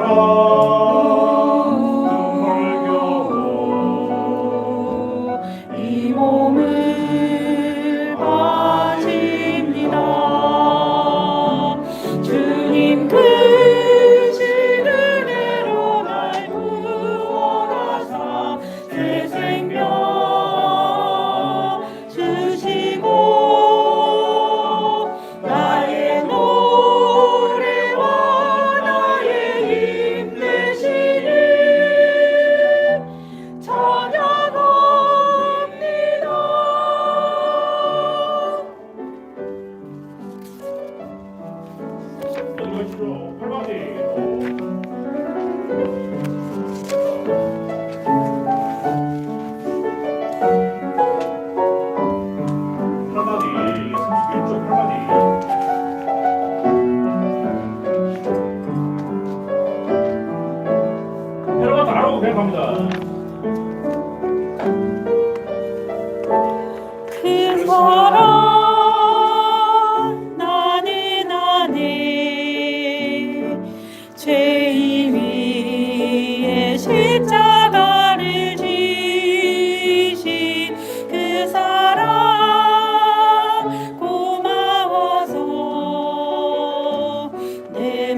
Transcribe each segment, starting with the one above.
사 그 사랑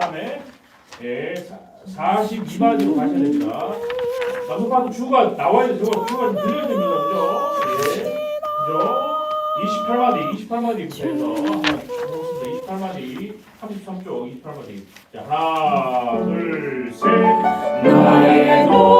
다음에 예, 42마디로 가셔야 됩니다. 마지막 주가 나와야 돼 저거 주가 좀 들려야 됩니다. 그죠? 예, 그죠? 28마디 28마디부터 해서. 한번 해보겠습니다 28마디 33쪽 28마디 자 하나 둘 셋. 나의 노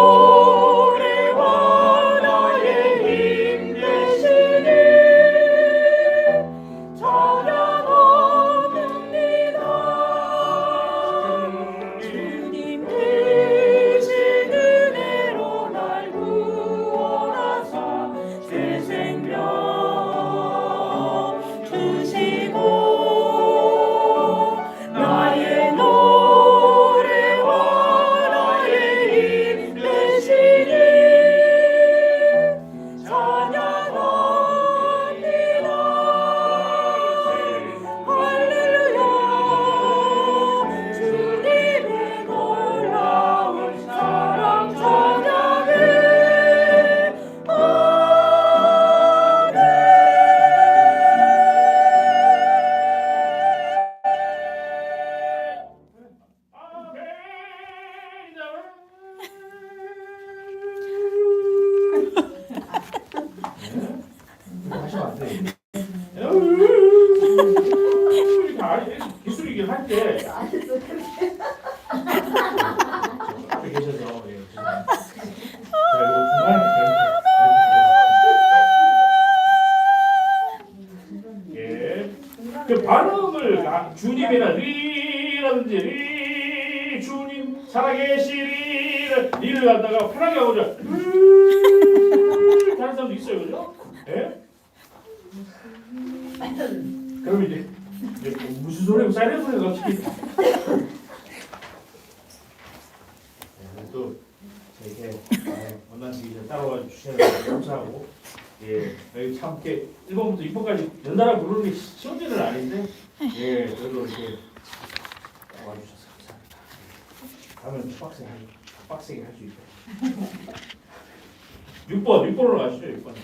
기술이긴 한데 주님이나 리라든지 리 주님 살아계시리를 리를 갖다가 편하게 하고자 음, 하는 사람도 있어요, 그죠? 예? 그럼 이제, 이제 뭐 무슨 소리고 사이렌 소리가 갑자기 네, 또 저에게 좀 따라와 거 감사하고 예 여기 참 이렇게 1번부터 6번까지 연달아 부르는 게 쉬운 일은 아닌데 예 그래도 이렇게 와주셔서 감사합니다. 더 빡세게 할- 더 빡세게 할 수 있다. 6번 6번으로 가시죠 6번.